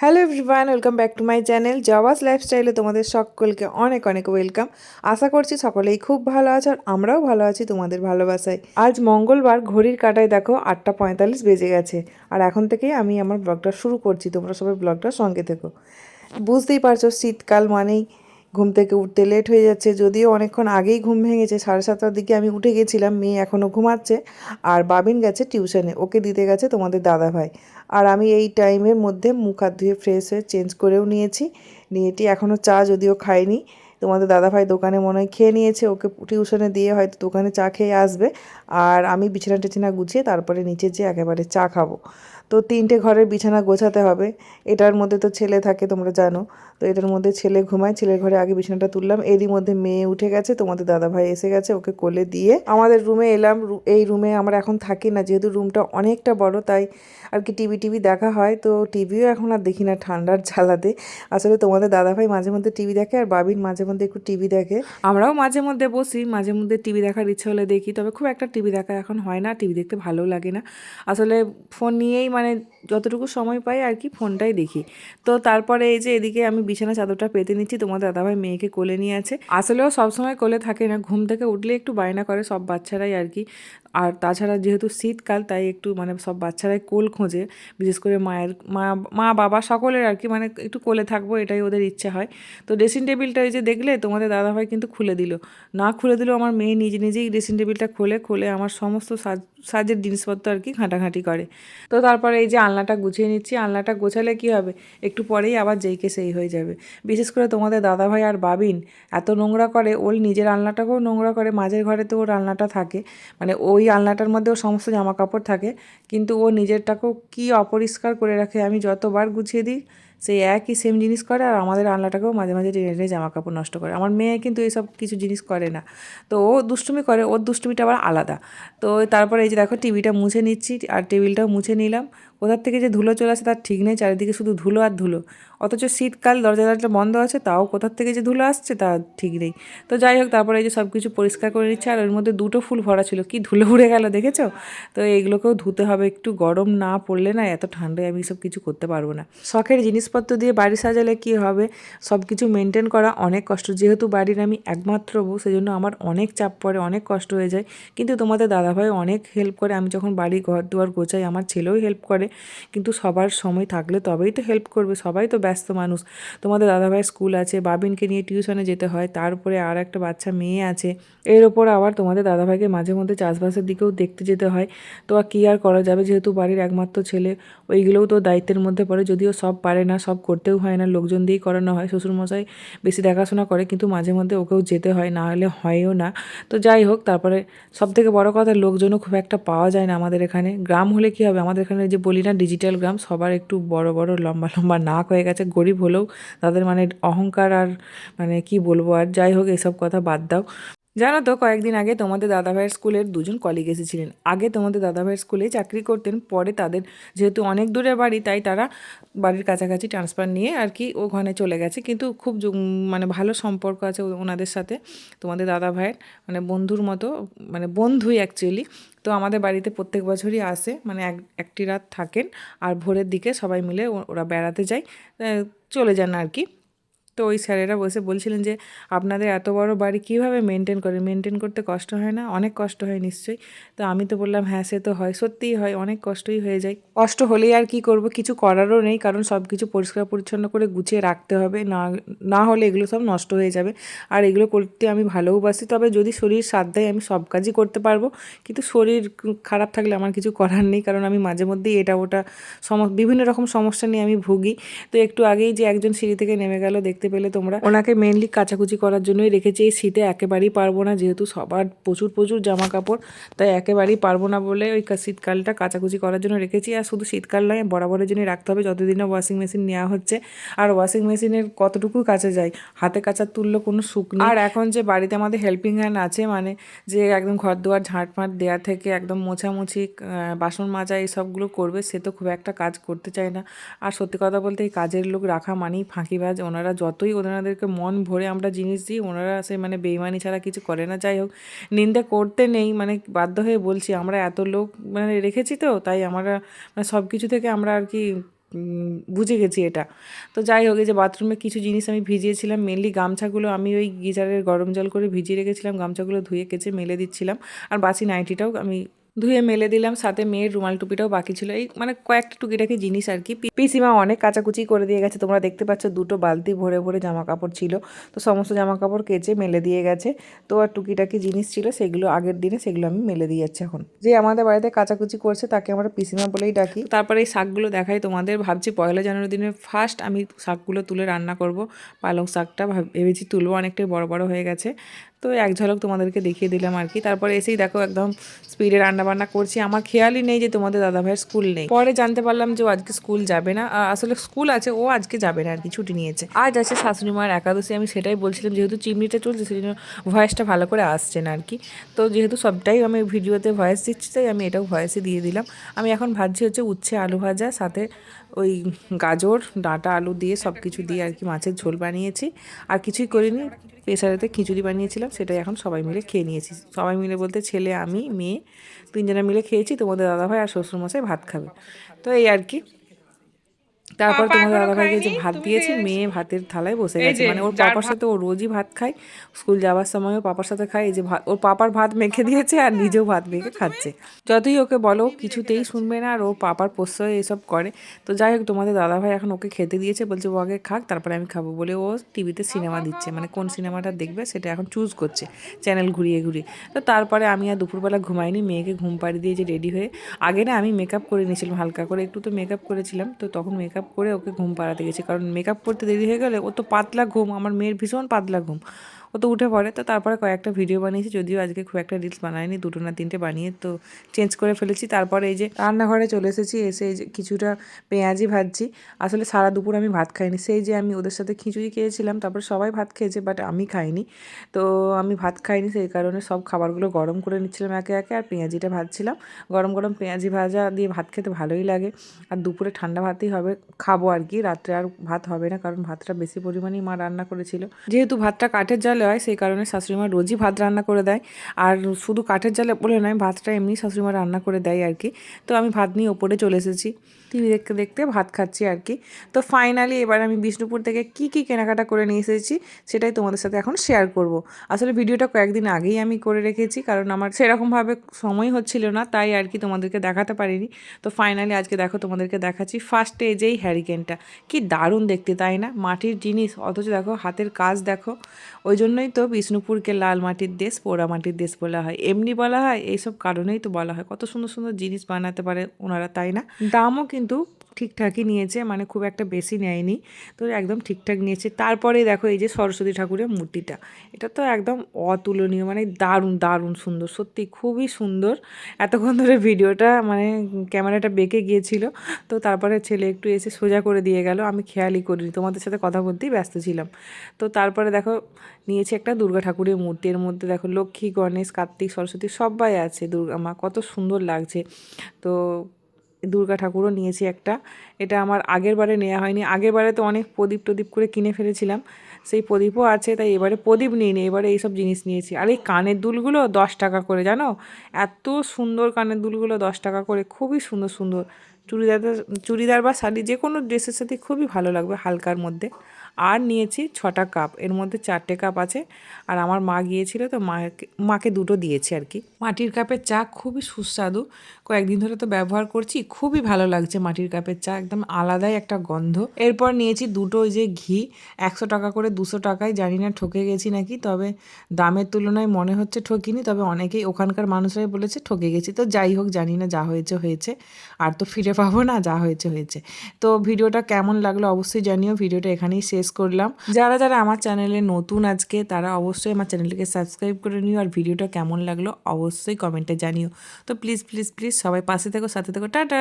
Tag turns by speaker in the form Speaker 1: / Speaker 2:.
Speaker 1: Hello everyone, welcome back to my channel Jawaz লাইফস্টাইলে তোমাদের সকলকে অনেক অনেক ওয়েলকাম। আশা করছি সকলেই খুব ভালো আছো আর আমরাও ভালো আছি তোমাদের ভালোবাসায়। আজ মঙ্গলবার, ঘড়ির কাটায় দেখো আটটা পঁয়তাল্লিশ বেজে গেছে। আর এখন থেকেই আমি আমার ব্লগটা শুরু করছি, তোমরা সবাই ব্লগটার সঙ্গে থেকো। বুঝতেই পারছ, শীতকাল মানেই ঘুম থেকে উঠতে লেট হয়ে যাচ্ছে। যদিও অনেকক্ষণ আগেই ঘুম ভেঙেছে, সাড়ে সাতটার দিকে আমি উঠে গেছিলাম, মেয়ে এখনও ঘুমাচ্ছে। আর বাবিন গেছে টিউশনে ওকে দিতে গেছে তোমাদের দাদা ভাই আর আমি এই টাইমের মধ্যে মুখ হাত ধুয়ে ফ্রেশ হয়ে চেঞ্জ করেও নিয়েছি। নিয়েটি এখনও চা যদিও খাইনি। তোমাদের দাদাভাই দোকানে মনে হয় খেয়ে নিয়েছে, ওকে টিউশনে দিয়ে হয়তো দোকানে চা খেয়ে আসবে। আর আমি বিছানা টিছানা গুছিয়ে তারপরে নিচে যেয়ে একেবারে চা খাব। তো তিনটে ঘরের বিছানা গোছাতে হবে। এটার মধ্যে তো ছেলে থাকে, তোমরা জানো। তো এটার মধ্যে ছেলে ঘুমায়, ছেলের ঘরে আগে বিছানাটা তুললাম। এরই মধ্যে মেয়ে উঠে গেছে, তোমাদের দাদা ভাই এসে গেছে ওকে কোলে দিয়ে। আমাদের রুমে এলাম এই রুমে আমরা এখন থাকি না, যেহেতু রুমটা অনেকটা বড়, তাই আর কি টিভি টিভি দেখা হয়। তো টিভিও এখন আর দেখি না, ঠান্ডার ঝালাতে আসলে তোমাদের দাদা ভাই মাঝে মধ্যে টিভি দেখে আর বাবির মাঝে মধ্যে একটু টিভি দেখে। আমরাও মাঝে মধ্যে বসি, মাঝে মধ্যে টিভি দেখার ইচ্ছে হলে দেখি, তবে খুব একটা টিভি দেখা এখন হয় না, টিভি দেখতে ভালো লাগে না। আসলে ফোন নিয়েই মানে যতটুকু সময় পাই আর কি ফোনটাই দেখি। তো তারপরে এই যে এদিকে আমি বিছানা চাদরটা পেতে নিচ্ছি, তোমার দাদাভাই মেয়েকে কোলে নিয়ে আছে। আসলেও সবসময় কোলে থাকে না, ঘুম থেকে উঠলে একটু বায়না করে সব বাচ্চারাই আর কি। আর তাছাড়া যেহেতু শীতকাল, তাই একটু মানে সব বাচ্চারাই কোল খোঁজে। বিশেষ করে মায়ের, মা মা, বাবা সকলের আর কি মানে একটু কোলে থাকব, এটাই ওদের ইচ্ছে হয়। তো ড্রেসিং টেবিলটা এই যে দেখলে, তোমাদের দাদাভাই কিন্তু খুলে দিল। না খুলে দিলেও আমার মেয়ে নিজে নিজেই ড্রেসিং টেবিলটা খোলে, খুলে আমার সমস্ত সাজ, সাজের জিনিসপত্র আর কি ঘাঁটাঘাঁটি করে। তো তারপরে এই যে আলনাটা গুছিয়ে নিচ্ছি, আলনাটা গোছালে কি হবে? একটু পরেই আবার যেইকে সেই হয়ে যাবে। বিশেষ করে তোমাদের দাদাভাই আর বাবিন, এত নোংরা করে, ওর নিজের আলনাটাকেও নোংরা করে, মাঝের ঘরে তো ওর আলনাটা থাকে। মানে ওই আলনাটার মধ্যে ওর সমস্ত জামা কাপড় থাকে, কিন্তু ও নিজেরটাকেও কি অপরিষ্কার করে রাখে আমি যতবার গুছিয়ে দিই, সেই একই সেম জিনিস করে আর আমাদের আলনাটাকেও মাঝে মাঝে টেনে টেনে জামা কাপড় নষ্ট করে। আমার মেয়ে কিন্তু এইসব কিছু জিনিস করে না। তো ও দুষ্টুমি করে, ওর দুষ্টুমিটা আবার আলাদা। তো তারপরে এই যে দেখো টিভিটা মুছে নিচ্ছি, আর টেবিলটাও মুছে নিলাম। কোথার থেকে যে ধুলো চলে আসে তার ঠিক নেই, চারিদিকে শুধু ধুলো আর ধুলো। অথচ শীতকাল দরজা দরজা বন্ধ আছে, তাও কোথার থেকে যে ধুলো আসছে তা ঠিক নেই। তো যাই হোক, তারপরে এই যে সব কিছু পরিষ্কার করে নিচ্ছে, আর ওর মধ্যে দুটো ফুল ভরা ছিল। কি ধুলো উড়ে গেল দেখেছ? তো এইগুলোকেও ধুতে হবে, একটু গরম না পড়লে না এত ঠান্ডায় আমি সব কিছু করতে পারব না। শখের জিনিসপত্র দিয়ে বাড়ি সাজালে কি হবে? সব কিছু মেনটেন করা অনেক কষ্ট। যেহেতু বাড়ির আমি একমাত্র বউ, সেজন্য আমার অনেক চাপ পড়ে, অনেক কষ্ট হয়ে যায়। কিন্তু তোমাদের দাদাভাই অনেক হেল্প করে। আমি যখন বাড়ি ঘর দুয়ার গোছাই, আমার ছেলেও হেল্প করে। কিন্তু সবার সময় থাকলে তবেই তো হেল্প করবে। সবাই তো ব্যস্ত মানুষ। তোমাদের দাদাভাইয়ের স্কুল আছে, বাবিনকে নিয়ে টিউশনে যেতে হয়, তারপরে আর একটা বাচ্চা মেয়ে আছে। এর ওপর আবার তোমাদের দাদাভাইকে মাঝে মধ্যে চাষবাসের দিকেও দেখতে যেতে হয়। তো আর কী আর করা যাবে? যেহেতু বাড়ির একমাত্র ছেলে, ওইগুলোও তো দায়িত্বের মধ্যে পড়ে। যদিও সব পারে না, সব করতেও হয় না। লোকজন দিয়েই করানো হয়। শ্বশুরমশাই বেশি দেখাশোনা করে, কিন্তু মাঝে মধ্যে ওকেও যেতে হয়, না হলে হয়ও না। তো যাই হোক, তারপরে সব থেকে বড় কথা, লোকজনও খুব একটা পাওয়া যায় না আমাদের এখানে। গ্রাম হলে কি হবে? আমাদের এখানে যে বলি না ডিজিটাল গ্রাম সবার একটু বড় বড়, লম্বা লম্বা নাক হয়ে গেছে। গরিব হলেও তাদের মানে অহংকার আর মানে কি বলব আর, যাই হোক এসব কথা বাদ দাও। জানো তো, কয়েকদিন আগে তোমাদের দাদাভাইয়ের স্কুলের দুজন কলিগ এসেছিলেন। আগে তোমাদের দাদাভাইয়ের স্কুলে চাকরি করতেন, পরে তাদের যেহেতু অনেক দূরে বাড়ি, তাই তারা বাড়ির কাছাকাছি ট্রান্সফার নিয়ে আর কি ওখানে চলে গেছে। কিন্তু খুব মানে ভালো সম্পর্ক আছে ওনাদের সাথে, তোমাদের দাদাভাইয়ের মানে বন্ধুর মতো মানে বন্ধুই অ্যাকচুয়ালি তো আমাদের বাড়িতে প্রত্যেক বছরই আসে মানে এক, একটি রাত থাকেন, আর ভোরের দিকে সবাই মিলে ওরা বেড়াতে যায় চলে যান আর কি। তো ওই স্যারেরা বসে বলছিলেন যে, আপনাদের এত বড় বাড়ি কীভাবে মেনটেন করে মেনটেন করতে কষ্ট হয় না? অনেক কষ্ট হয় নিশ্চয়ই। তো আমি তো বললাম হ্যাঁ সে তো হয়। সত্যিই হয়, অনেক কষ্টই হয়ে যায়। কষ্ট হলেই আর কি করব? কিছু করারও নেই, কারণ সব কিছু পরিষ্কার পরিচ্ছন্ন করে গুছিয়ে রাখতে হবে। না না হলে এগুলো সব নষ্ট হয়ে যাবে। আর এগুলো করতে আমি ভালোবাসি তবে যদি শরীর সাথ দেয় আমি সব কাজই করতে পারব। কিন্তু শরীর খারাপ থাকলে আমার কিছু করার নেই, কারণ আমি মাঝে মধ্যেই এটা ওটা সম বিভিন্ন রকম সমস্যা নিয়ে আমি ভুগি। তো একটু আগেই যে একজন সিঁড়ি থেকে নেমে গেল, দেখতে পেলে তোমরা। ওনাকে মেনলি কাচাকুচি করার জন্যই রেখেছি। এই শীতে একেবারেই পারব না, যেহেতু সবার প্রচুর প্রচুর জামা কাপড় তাই একেবারেই পারব না বলে ওই শীতকালটা কাচাকুচি করার জন্য রেখেছি। আর শুধু শীতকাল নয় বরাবরের জন্য রাখতে হবে। যতদিন না ওয়াশিং মেশিন নেওয়া হচ্ছে, আর ওয়াশিং মেশিনের কতটুকু কাছে যায়, হাতে কাচার তুললে কোনো সুখ নেই। আর এখন যে বাড়িতে আমাদের হেল্পিং হ্যান্ড আছে মানে যে একদম ঘর দুয়ার ঝাঁটমাট দেওয়া থেকে একদম মোছামুছি বাসন মাজা এইসবগুলো করবে, সে তো খুব একটা কাজ করতে চায় না। আর সত্যি কথা বলতে এই কাজের লোক রাখা মানেই ফাঁকিবাজ। ওনারা যতই ওনাদেরকে মন ভরে আমরা জিনিস দিই, ওনারা সে মানে বেইমানি ছাড়া কিছু করে না। যাই হোক, নিন্দা করতে নেই মানে বাধ্য হয়ে বলছি, আমরা এত লোক মানে রেখেছি তো, তাই আমরা মানে সব কিছু থেকে আমরা আর কি বুঝে গেছি এটা। তো যাই হোক যে বাথরুমে কিছু জিনিস আমি ভিজিয়েছিলাম মেনলি গামছাগুলো আমি ওই গিজারের গরম জল করে ভিজিয়ে রেখেছিলাম, গামছাগুলো ধুয়ে কেচে মেলে দিচ্ছিলাম। আর বাসি নাইটিটাও আমি ধুয়ে মেলে দিলাম, সাথে মেয়ের রুমাল টুপিটাও বাকি ছিল। এই মানে কয়েকটা টুকিটাকি জিনিস আর কি। পিসিমা অনেক কাচাকুচি করে দিয়ে গেছে। তোমরা দেখতে পাচ্ছ দুটো বালতি ভরে ভরে জামা কাপড় ছিল। তো সমস্ত জামা কাপড় কেচে মেলে দিয়ে গেছে। তো আর টুকিটাকি জিনিস ছিল, সেগুলো আগের দিনে সেগুলো আমি মেলে দিয়ে যাচ্ছি এখন। যে আমাদের বাড়িতে কাচাকুচি করছে, তাকে আমরা পিসিমা বলেই ডাকি। তারপরে এই শাকগুলো দেখাই তোমাদের। ভাবছি পয়লা জানুয়ারি দিনে ফার্স্ট আমি শাকগুলো তুলে রান্না করব। পালং শাকটা ভাব- ভেবেছি তুলবো, অনেকটাই বড় বড় হয়ে গেছে। তো এক ঝলক তোমাদেরকে দেখিয়ে দিলাম আর কি। তারপরে এসেই দেখো একদম স্পিডে রান্না বান্না করছি। আমার খেয়ালই নেই যে তোমাদের দাদাভাইয়ের স্কুল নেই। পরে জানতে পারলাম যে ও আজকে স্কুল যাবে না। আসলে স্কুল আছে, ও আজকে যাবে না আর কি, ছুটি নিয়েছে। আজ আছে শাশুড়ি মার একাদশী, আমি সেটাই বলছিলাম, যেহেতু চিমনিটা চলছে সেই জন্য ভয়েসটা ভালো করে আসছে না আর কি। তো যেহেতু সবটাই আমি ভিডিওতে ভয়েস দিচ্ছি, তাই আমি এটাও ভয়েসে দিয়ে দিলাম। আমি এখন ভাবছি হচ্ছে উচ্ছে আলু ভাজা, সাথে ওই গাজর, ডাঁটা, আলু দিয়ে সব কিছু দিয়ে আর কি মাছের ঝোল বানিয়েছি। আর কিছুই করিনি। প্রেসারেতে খিচুড়ি বানিয়েছিলাম, সেটাই এখন সবাই মিলে খেয়ে নিয়েছি। সবাই মিলে বলতে ছেলে, আমি, মেয়ে, তিনজনে মিলে খেয়েছি, তোমাদের দাদাভাই আর শ্বশুরমশাই ভাত খাবে। তো এই আর কি। তারপর তোমাদের দাদাভাইকে যে ভাত দিয়েছি মেয়ে ভাতের থালায় বসে গেছে। মানে ওর পাপার সাথে ও রোজই ভাত খায় স্কুল যাওয়ার সময়ও পাপার সাথে খায় এই যে ভাত ওর পাপার ভাত মেখে দিয়েছে আর নিজেও ভাত মেখে খাচ্ছে। যতই ওকে বলো কিছুতেই শুনবে না আর ও পাপার প্রশ্রয় এসব করে। তো যাই হোক তোমাদের দাদা ভাই এখন ওকে খেতে দিয়েছে বলছে ও আগে খাক তারপরে আমি খাব বলে ও টিভিতে সিনেমা দিচ্ছে। মানে কোন সিনেমাটা দেখবে সেটা এখন চুজ করছে চ্যানেল ঘুরিয়ে ঘুরিয়ে। তো তারপরে আমি আর দুপুরবেলা ঘুমাইনি মেয়েকে ঘুম পাড়ি দিয়ে যে রেডি হয়ে আগে না আমি মেকআপ করে নিয়েছিলাম হালকা করে একটু তো মেকআপ করেছিলাম তো তখন মেকআপ করে ওকে ঘুম পাড়াতে গেছি। কারণ মেকআপ করতে দেরি হয়ে গেলে ও তো পাতলা ঘুম, আমার মেয়ের ভীষণ পাতলা ঘুম। ও তো উঠে পড়ে, তো তারপরে কয়েকটা ভিডিও বানিয়েছি, যদিও আজকে খুব একটা রিলস বানায়নি দুটো না তিনটে বানিয়ে তো চেঞ্জ করে ফেলেছি। তারপরে এই যে রান্নাঘরে চলে এসেছি, এসে এই যে কিছুটা পেঁয়াজি ভাজছি। আসলে সারা দুপুর আমি ভাত খাইনি, সেই যে আমি ওদের সাথে খিচুড়ি খেয়েছিলাম, তারপর সবাই ভাত খেয়েছে বাট আমি খাইনি। তো আমি ভাত খাইনি, সেই কারণে সব খাবারগুলো গরম করে নিচ্ছিলাম একে একে, আর পেঁয়াজিটা ভাজছিলাম। গরম গরম পেঁয়াজি ভাজা দিয়ে ভাত খেতে ভালোই লাগে, আর দুপুরে ঠান্ডা ভাতই হবে, খাব আর কি, রাত্রে আর ভাত হবে না, কারণ ভাতটা বেশি পরিমাণেই মা রান্না করেছিল। যেহেতু ভাতটা কাঠের জালে হয়, সেই কারণে শাশুড়ি মা রোজই ভাত রান্না করে দেয়। আর শুধু কাঠের জালে বলে নয়, ভাতটা এমনি শাশুড়ি মা রান্না করে দেয় আর কি। তো আমি ভাত নিয়ে ওপরে চলে এসেছি। টিভি দেখতে দেখতে ভাত খাচ্ছি আর কি। তো ফাইনালি এবার আমি বিষ্ণুপুর থেকে কি কি কেনাকাটা করে নিয়ে এসেছি, সেটাই তোমাদের সাথে এখন শেয়ার করব। আসলে ভিডিওটা কয়েকদিন আগেই আমি করে রেখেছি, কারণ আমার সেরকমভাবে সময় হচ্ছিল না, তাই আর কি তোমাদেরকে দেখাতে পারিনি। তো ফাইনালি আজকে দেখো তোমাদেরকে দেখাচ্ছি ফার্স্টে যেই হ্যারিকেনটা কি দারুণ দেখতে, তাই না? মাটির জিনিস, অথচ দেখো হাতের কাজ দেখো। ওই জন্যই তো বিষ্ণুপুরকে লাল মাটির দেশ, পোড়া মাটির দেশ বলা হয়। এমনি বলা হয়, এইসব কারণেই তো বলা হয়। কত সুন্দর সুন্দর জিনিস বানাতে পারে ওনারা, তাই না? দামও কিন্তু ঠিকঠাকই নিয়েছে মানে খুব একটা বেশি নেয়নি। তো একদম ঠিকঠাক নিয়েছে। তারপরে দেখো এই যে সরস্বতী ঠাকুরের মূর্তিটা, এটা তো একদম অতুলনীয় মানে দারুণ দারুণ সুন্দর, সত্যি খুবই সুন্দর। এতক্ষণ ধরে ভিডিওটা মানে ক্যামেরাটা বেঁকে গিয়েছিল, তো তারপরে ছেলে একটু এসে সোজা করে দিয়ে গেল। আমি খেয়ালই করিনি, তোমাদের সাথে কথা বলতেই ব্যস্ত ছিলাম। তো তারপরে দেখো নিয়েছে একটা দুর্গা ঠাকুরের মূর্তি। এর মধ্যে দেখো লক্ষ্মী, গণেশ, কার্তিক, সরস্বতী সবাই আছে দুর্গা মা। কত সুন্দর লাগছে। তো দুর্গা ঠাকুরও নিয়েছি একটা। এটা আমার আগের বারে নেওয়া হয়নি। আগের বারে তো অনেক প্রদীপ টদীপ করে কিনে ফেলেছিলাম। সেই প্রদীপও আছে, তাই এবারে প্রদীপ নিয়ে নিই এবারে এইসব জিনিস নিয়েছি। আর এই কানের দুলগুলো দশ টাকা করে, জানো? এত সুন্দর কানের দুলগুলো দশ টাকা করে। খুবই সুন্দর সুন্দর। চুড়িদার চুড়িদার বা শাড়ি যে কোনো ড্রেসের সাথে খুবই ভালো লাগবে হালকার মধ্যে। আর নিয়েছি ছটা কাপ। এর মধ্যে চারটে কাপ আছে। আর আমার মা গিয়েছিল তো মাকে মাকে দুটো দিয়েছি আর কি। মাটির কাপের চা খুবই সুস্বাদু। কয়েকদিন ধরে তো ব্যবহার করছি, খুবই ভালো লাগছে মাটির কাপের চা, একদম আলাদাই একটা গন্ধ। এরপর নিয়েছি দুটো ওই যে ঘি, একশো টাকা করে দুশো টাকায়, জানি না ঠকে গেছি নাকি, তবে দামের তুলনায় মনে হচ্ছে ঠকিনি, তবে অনেকেই ওখানকার মানুষরাই বলেছে ঠকে গেছি। তো যাই হোক, জানি না যা হয়েছে হয়েছে। আর তো ফিরে পাবো না, যা হয়েছে হয়েছে। তো ভিডিওটা কেমন লাগল অবশ্যই জানিও। ভিডিওটা এখানেই শেষ করলাম। যারা যারা আমার চ্যানেলে নতুন আজকে, তারা অবশ্যই আমার চ্যানেলটিকে সাবস্ক্রাইব করে নিও। আর ভিডিওটা কেমন লাগল, অবশ্যই কমেন্টে জানিও। তো প্লিজ প্লিজ প্লিজ সবাই পাশে থেকো, সাথে থেকো। টাটা!